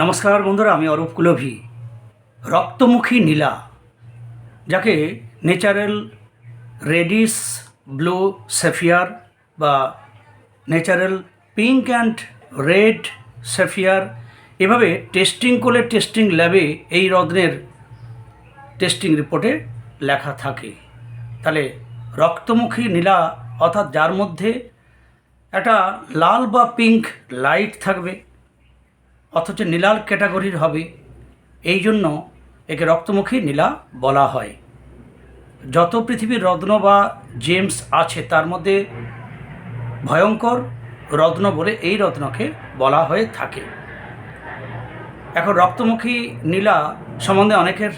নমস্কার বন্ধুরা, আমি অরূপ কুলভি। রক্তমুখী নীলা, যাকে ন্যাচারাল রেডিস ব্লু সেফিয়ার বা natural pink and red sapphire এভাবে টেস্টিং করলে টেস্টিং ল্যাবে এই রত্নের টেস্টিং রিপোর্টে লেখা থাকে। তাহলে রক্তমুখী নীলা, অর্থাৎ যার মধ্যে একটা লাল বা পিঙ্ক লাইট থাকবে অথচ নীলাল ক্যাটাগরির হবে। এই জন্য একে রক্তমুখী নীলা বলা হয়। যত পৃথিবীর রত্ন বা জেমস আছে, তার মধ্যে ভয়ঙ্কর রত্ন বলে এই রত্নকে বলা হয়ে থাকে। এখন রক্তমুখী নীলা সম্বন্ধে অনেকের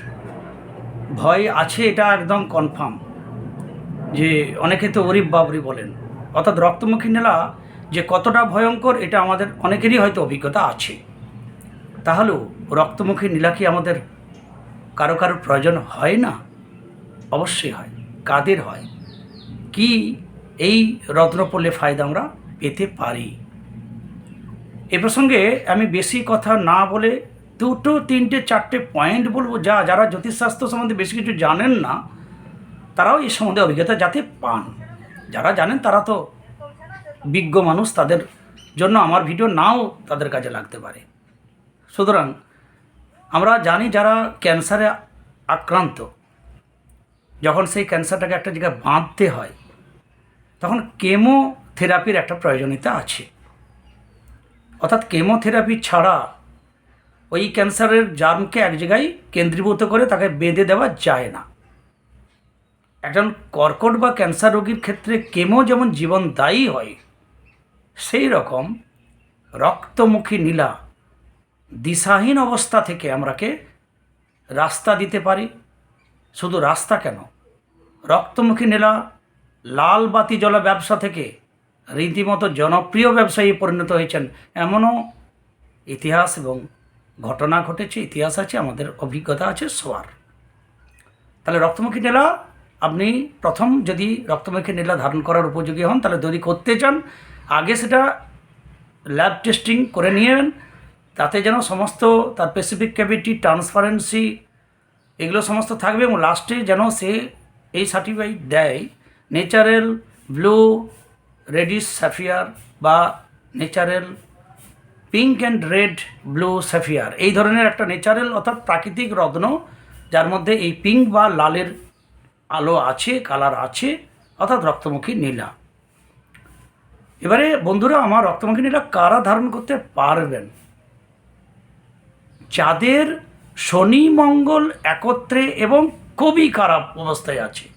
ভয় আছে, এটা একদম কনফার্ম যে অনেকে তো গরিব বাবরি বলেন। অর্থাৎ রক্তমুখী নীলা যে কতটা ভয়ঙ্কর, এটা আমাদের অনেকেরই হয়তো অভিজ্ঞতা আছে। তাহলেও রক্তমুখী নীলা কি আমাদের কারও কারও প্রয়োজন হয় না? অবশ্যই হয়। কাদের হয়? কি এই রত্ন পড়লে ফায়দা আমরা পেতে পারি? এ প্রসঙ্গে আমি বেশি কথা না বলে দুটো, তিনটে, চারটে পয়েন্ট বলব যা যারা জ্যোতিষশাস্ত্র সম্বন্ধে বেশি কিছু জানেন না, তারাও এই সম্বন্ধে অভিজ্ঞতা যাতে পান। যারা জানেন তারা তো বিজ্ঞ মানুষ, তাদের জন্য আমার ভিডিও নাও তাদের কাজে লাগতে পারে। সুতরাং আমরা জানি যারা ক্যান্সারে আক্রান্ত, যখন সেই ক্যান্সারটাকে একটা জায়গায় বাঁধতে হয়, তখন কেমোথেরাপির একটা প্রয়োজনীয়তা আছে। অর্থাৎ কেমোথেরাপি ছাড়া ওই ক্যান্সারের জার্মকে এক জায়গায় কেন্দ্রীভূত করে তাকে বেঁধে দেওয়া যায় না। একজন কর্কট বা ক্যান্সার রোগীর ক্ষেত্রে কেমো যেমন জীবনদায়ী হয়, সেই রকম রক্তমুখী নীলা দিশাহীন অবস্থা থেকে আমরাকে রাস্তা দিতে পারি। শুধু রাস্তা কেন? রক্তমুখী নীলা, লাল বাতি জ্বলা ব্যবসা থেকে রীতিমতো জনপ্রিয় ব্যবসায়ী পরিণত হয়েছেন। এমনও ইতিহাস এবং ঘটনা ঘটেছে, ইতিহাস আছে, আমাদের অভিজ্ঞতা আছে, সবার। তাহলে রক্তমুখী নীলা, আপনি প্রথম যদি রক্তমুখী নীলা ধারণ করার উপযোগী হন, তাহলে যদি করতে চান, আগে সেটা ল্যাব টেস্টিং করে নিয়েন তাতে যেন সমস্ত তার স্পেসিফিক ক্যাভিটি ট্রান্সপারেন্সি এগুলো সমস্ত থাকবে এবং লাস্টে যেন সে এই সার্টিফাইড দেয় ন্যাচারাল ব্লু রেডিশ স্যাফিয়ার বা natural pink and red blue sapphire এই ধরনের একটা ন্যাচারাল অর্থাৎ প্রাকৃতিক রত্ন যার মধ্যে এই পিঙ্ক বা লালের আলো আছে কালার আছে, অর্থাৎ রক্তমুখী নীলা। এবারে বন্ধুরা, আমার রক্তমুখী নীলা কারা ধারণ করতে পারবেন? যাদের শনি মঙ্গল একত্রে এবং খুবই খারাপ অবস্থায় আছে।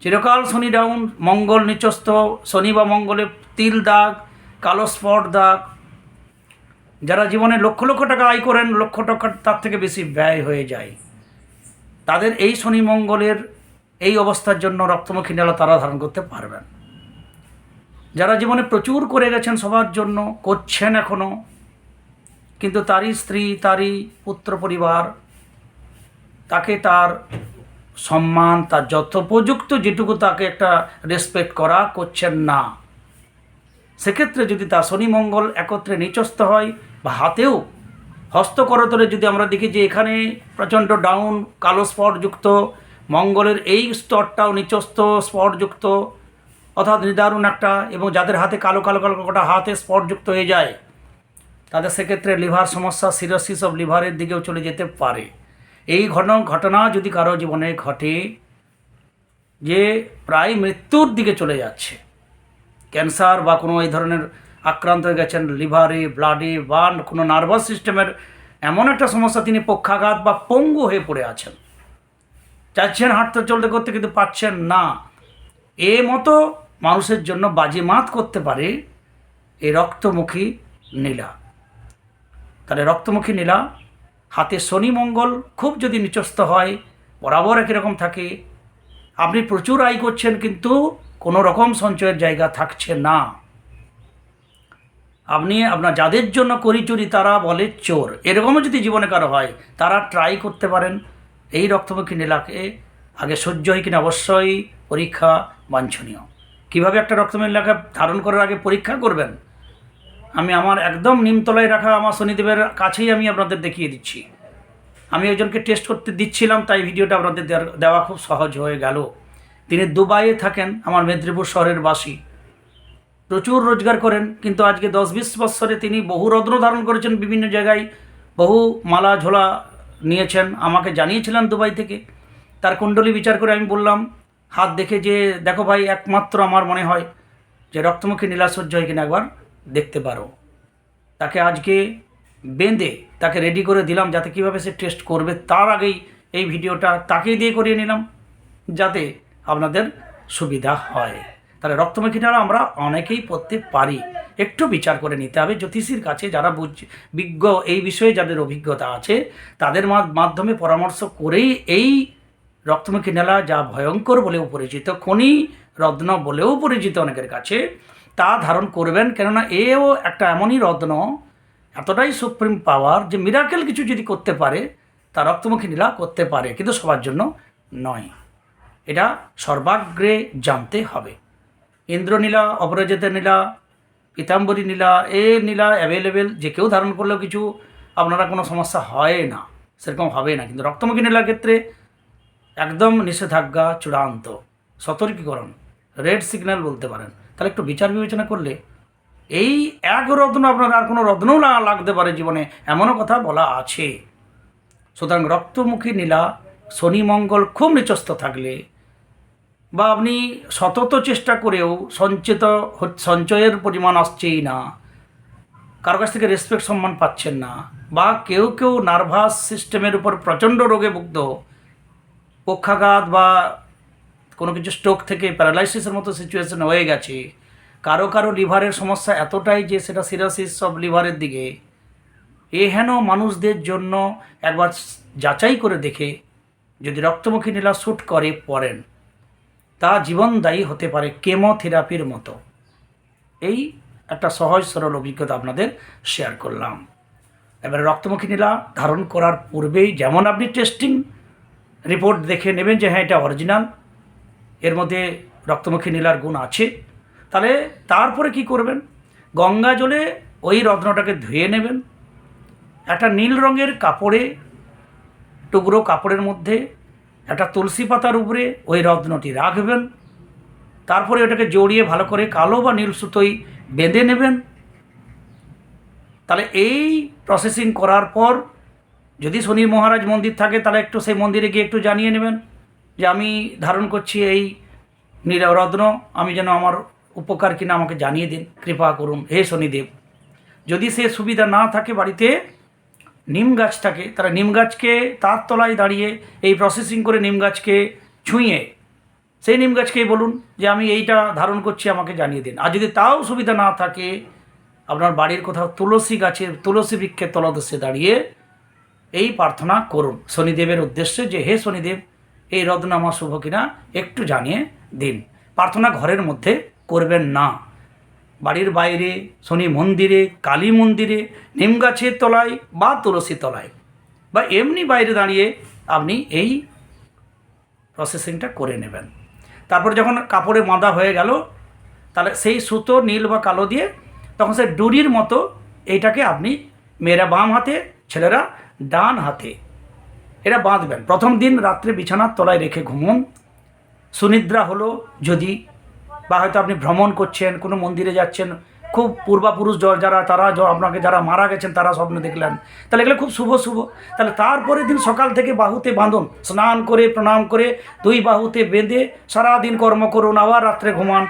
চিরকাল শনি ডাউন, মঙ্গল নিচস্থ, শনি বা মঙ্গলে তিল দাগ, কালো স্পট দাগ। যারা জীবনে লক্ষ লক্ষ টাকা আয় করেন, লক্ষ টাকা তার থেকে বেশি ব্যয় হয়ে যায়। তাদের এই শনি মঙ্গলের এই অবস্থার জন্য রক্তমুখী নেলা তারা ধারণ করতে পারবেন। যারা জীবনে প্রচুর করে গেছেন সবার জন্য, করছেন এখনও কিন্তু তারই স্ত্রী, তারই পুত্র পরিবার, তাকে তার সম্মান, তার যথোপযুক্ত যেটুকু তাকে একটা রেসপেক্ট করা করছেন না। সেক্ষেত্রে যদি তার শনি মঙ্গল একত্রে নিচস্থ হয় বা হাতেও হস্তকরতরে যদি আমরা দেখি যে এখানে প্রচণ্ড ডাউন কালো স্পটযুক্ত মঙ্গলের এই স্তরটাও নিচস্থ স্পটযুক্ত অর্থাৎ নিদারুণ একটা এবং যাদের হাতে কালো কালো কালো কটা হাতে স্পটযুক্ত হয়ে যায় তাদের সেক্ষেত্রে লিভার সমস্যা সিরোসিস অফ লিভারের দিকেও চলে যেতে পারে। এই ঘটনা ঘটনা যদি কারও জীবনে ঘটে যে প্রায় মৃত্যুর দিকে চলে যাচ্ছে, ক্যান্সার বা কোনো এই ধরনের আক্রান্ত হয়ে গেছেন লিভারে, ব্লাডে বা কোনো নার্ভাস সিস্টেমের এমন একটা সমস্যা, তিনি পক্ষাঘাত বা পঙ্গু হয়ে পড়ে আছেন। চাচ্ছেন হাঁটতে চলতে করতে কিন্তু পাচ্ছেন না। এ মতো মানুষের জন্য বাজিমাত করতে পারে এই রক্তমুখী নীলা। তাহলে রক্তমুখী নীলা হাতে শনি মঙ্গল, খুব যদি নিচস্থ হয়, বরাবর একই রকম থাকে। আপনি প্রচুর আয় করছেন কিন্তু কোনো রকম সঞ্চয়ের জায়গা থাকছে না। আপনি আপনার যাদের জন্য করি চুরি তারা বলে চোর। এরকমও যদি জীবনে কারও হয়, তারা ট্রাই করতে পারেন। এই রক্তমুখী নীলাকে আগে সহ্য হয় কিনা অবশ্যই পরীক্ষা বাঞ্ছনীয়। কীভাবে একটা রক্তমুখী নীলাকে ধারণ করার আগে পরীক্ষা করবেন? আমি আমার একদম নিমতলায় রাখা আমার শনিদেবের কাছেই আমি আপনাদের দেখিয়ে দিচ্ছি। আমি একজনকে টেস্ট করতে দিচ্ছিলাম, তাই ভিডিওটা আপনাদের দেওয়া খুব সহজ হয়ে গেল। তিনি দুবাইয়ে থাকেন, আমার মেদিনীপুর শহরের বাসী। প্রচুর রোজগার করেন, কিন্তু আজকে দশ বিশ বৎসরে তিনি বহু রত্ন ধারণ করেছেন, বিভিন্ন জায়গায় বহু মালা ঝোলা নিয়েছেন। আমাকে জানিয়েছিলেন দুবাই থেকে। তার কুণ্ডলী বিচার করে আমি বললাম, হাত দেখে যে দেখো ভাই, একমাত্র আমার মনে হয় যে রক্তমুখী নীলাসহ্য হয় কিনা একবার? দেখতে পারো। তাকে আজকে বেঁধে তাকে রেডি করে দিলাম যাতে কীভাবে সে টেস্ট করবে তার আগেই এই ভিডিওটা তাকেই দিয়ে করিয়ে নিলাম, যাতে আপনাদের সুবিধা হয়। তাহলে রক্তমুখীটা আমরা অনেকেই পড়তে পারি। একটু বিচার করে নিতে হবে। জ্যোতিষীর কাছে যারা বুঝ, বিজ্ঞ এই বিষয়ে যাদের অভিজ্ঞতা আছে, তাদের মাধ্যমে পরামর্শ করেই এই রক্তমুখী নেলা যা ভয়ঙ্কর বলেও পরিচিত, খনি রত্ন বলেও পরিচিত অনেকের কাছে তা ধারণ করবেন, কেননা এও একটা এমনই রত্ন, এতটাই সুপ্রিম পাওয়ার যে মিরাকেল কিছু যদি করতে পারে, তা রক্তমুখী নীলা করতে পারে, কিন্তু সবার জন্য নয়। এটা সর্বাগ্রে জানতে হবে। ইন্দ্রনীলা অপরাজিতা নীলা, পীতাম্বরী নীলা, এ নীলা অ্যাভেলেবেল যে কেউ ধারণ করলেও কিছু আপনারা কোনো সমস্যা হয় না, সেরকম হবে না। কিন্তু রক্তমুখী নীলার ক্ষেত্রে একদম নিষেধাজ্ঞা চূড়ান্ত। সতর্কীকরণ রেড সিগন্যাল বলতে পারেন। তাহলে একটু বিচার বিবেচনা করলে এই এক রত্ন আপনার আর কোনো রত্নও লাগতে পারে জীবনে, এমনও কথা বলা আছে। সুতরাং রক্তমুখী নীলা, শনি মঙ্গল খুব নিচস্থ থাকলে বা আপনি সতত চেষ্টা করেও সঞ্চিত সঞ্চয়ের পরিমাণ আসছেই না, কারও কাছ থেকে রেসপেক্ট সম্মান পাচ্ছেন না, বা কেউ কেউ নার্ভাস সিস্টেমের উপর প্রচণ্ড রোগে ভুগত পক্ষাঘাত বা কোনো কিছু স্ট্রোক থেকে প্যারালাইসিসের মতো সিচুয়েশন হয়ে গেছে। কারও কারও লিভারের সমস্যা এতটাই যে সেটা সিরাসিস সব লিভারের দিকে। হেন মানুষদের জন্য একবার যাচাই করে দেখে যদি রক্তমুখী নীলা শ্যুট করে, পড়েন। তা জীবনদায়ী হতে পারে কেমোথেরাপির মতো। এই একটা সহজ সরল অভিজ্ঞতা আপনাদের শেয়ার করলাম। এবারে রক্তমুখী নীলা ধারণ করার পূর্বেই যেমন আপনি টেস্টিং রিপোর্ট দেখে নেবেন যে হ্যাঁ এটা অরিজিনাল এর মধ্যে রক্তমুখী নীলার গুণ আছে। তাহলে তারপরে কি করবেন? গঙ্গা জলে ওই রত্নটাকে ধুয়ে নেবেন। একটা নীল রঙের কাপড়ে, টুকরো কাপড়ের মধ্যে একটা তুলসী পাতার উপরে ওই রত্নটি রাখবেন। তারপরে ওটাকে জড়িয়ে ভালো করে কালো বা নীল সুতোই বেঁধে নেবেন। তাহলে এই প্রসেসিং করার পর যদি শনি মহারাজ মন্দির থাকে, তাহলে একটু সেই মন্দিরে গিয়ে একটু জানিয়ে নেবেন। যে আমি ধারণ করছি এই নীলা রত্ন আমি যেন আমার উপকার কিনা আমাকে জানিয়ে দিন, কৃপা করুন। হে শনিদেব, যদি সে সুবিধা না থাকে বাড়িতে, নিম গাছ থাকে তারা নিম গাছকে তার তলায় দাঁড়িয়ে এই প্রসেসিং করে নিম গাছকে ছুঁয়ে, সেই নিম গাছকেই বলুন যে আমি এইটা ধারণ করছি, আমাকে জানিয়ে দিন। আর যদি তাও সুবিধা না থাকে, আপনার বাড়ির কোথাও তুলসী গাছের, তুলসী বৃক্ষের তলদেশে দাঁড়িয়ে এই প্রার্থনা করুন। শনিদেবের উদ্দেশ্যে যে, হে শনিদেব এই রত্ন আমার শুভ কিনা একটু জানিয়ে দিন। প্রার্থনা ঘরের মধ্যে করবেন না। বাড়ির বাইরে, শনি মন্দিরে, কালী মন্দিরে, নিম গাছের তলায় বা তুলসী তলায় বা এমনি বাইরে দাঁড়িয়ে আপনি এই প্রসেসিংটা করে নেবেন। তারপর যখন কাপড়ে বাঁধা হয়ে গেল, তাহলে সেই সুতো নীল বা কালো দিয়ে তখন সে ডুরির মতো এইটাকে আপনি মেয়েরা বাম হাতে, ছেলেরা ডান হাতে এটা বাঁধবেন। প্রথম দিন রাত্রে বিছানার তলায় রেখে ঘুমুন। সুনিদ্রা হলো যদি বা হয়তো আপনি ভ্রমণ করছেন, কোনো মন্দিরে যাচ্ছেন, খুব পূর্বাপুরুষ যারা, তারা আপনাকে যারা মারা গেছেন, তারা স্বপ্ন দেখলেন। তাহলে এগুলো খুব শুভ শুভ। তাহলে তারপরের দিন সকাল থেকে বাহুতে বাঁধুন। স্নান করে, প্রণাম করে দুই বাহুতে বেঁধে সারাদিন কর্ম করুন, আবার রাত্রে ঘুমান।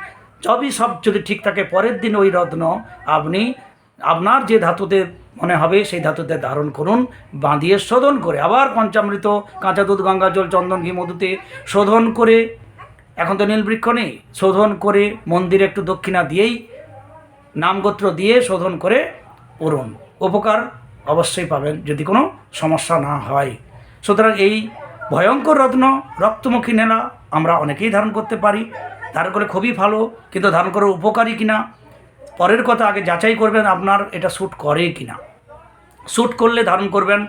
সবই সব যদি ঠিক থাকে, পরের দিন ওই রত্ন আপনি আপনার যে ধাতুতে মনে হবে, সেই ধাতুতে ধারণ করুন, বাঁধিয়ে শোধন করে, আবার পঞ্চামৃত, কাঁচা দুধ, গঙ্গা জল, চন্দন, ঘি, মধুতে শোধন করে, এখন তো নীলবৃক্ষ নেই, শোধন করে মন্দিরে একটু দক্ষিণা দিয়েই, নামগোত্র দিয়ে শোধন করে পড়ুন উপকার অবশ্যই পাবেন, যদি কোনো সমস্যা না হয়। সুতরাং এই ভয়ঙ্কর রত্ন, রক্তমুখী নেলা আমরা অনেকেই ধারণ করতে পারি। ধারণ করে খুবই ভালো, কিন্তু ধারণ করে উপকারী কিনা পরের কথা, আগে যাচাই করবেন আপনার এটা শ্যুট করে কি না শ্যুট করলে ধারণ করবেন,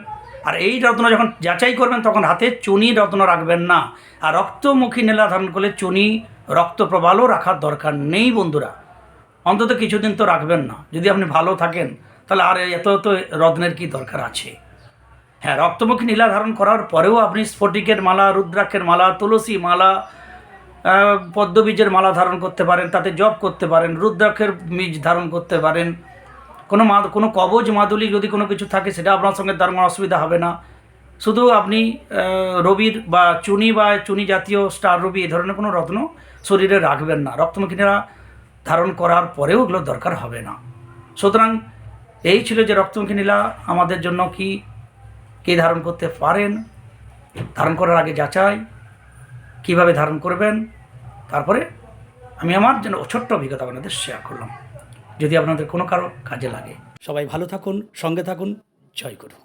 আর এই রত্ন যখন যাচাই করবেন, তখন হাতে চুনি রত্ন রাখবেন না। আর রক্তমুখী নেলা ধারণ করলে চুনি, রক্ত প্রবালও রাখার দরকার নেই বন্ধুরা। অন্তত কিছুদিন তো রাখবেন না। যদি আপনি ভালো থাকেন, তাহলে আর এত তো রত্নের কি দরকার আছে? হ্যাঁ রক্তমুখী নীলা ধারণ করার পরেও আপনি স্ফটিকের মালা, রুদ্রাক্ষের মালা, তুলসী মালা পদ্মবীজের মালা ধারণ করতে পারেন, তাতে জপ করতে পারেন, রুদ্রাক্ষের বীজ ধারণ করতে পারেন। কোনো মা, কোনো কবজ মাদুলি যদি কোনো কিছু থাকে, সেটা আপনার সঙ্গে তার কোনো অসুবিধা হবে না। শুধু আপনি রবির বা চুনি বা চুনি জাতীয় স্টার রবি এই ধরনের কোনো রত্ন শরীরে রাখবেন না। রক্তমুখীরা ধারণ করার পরেও ওগুলো দরকার হবে না। সুতরাং এই ছিল যে রক্তমুখী আমাদের জন্য কি, কে ধারণ করতে পারেন, ধারণ করার আগে যাচাই, কীভাবে ধারণ করবেন তারপরে আমি আমার জন্য ছোট্ট অভিজ্ঞতা আপনাদের শেয়ার করলাম। যদি আপনাদের কোনো কারও কাজে লাগে। সবাই ভালো থাকুন, সঙ্গে থাকুন। জয় করুন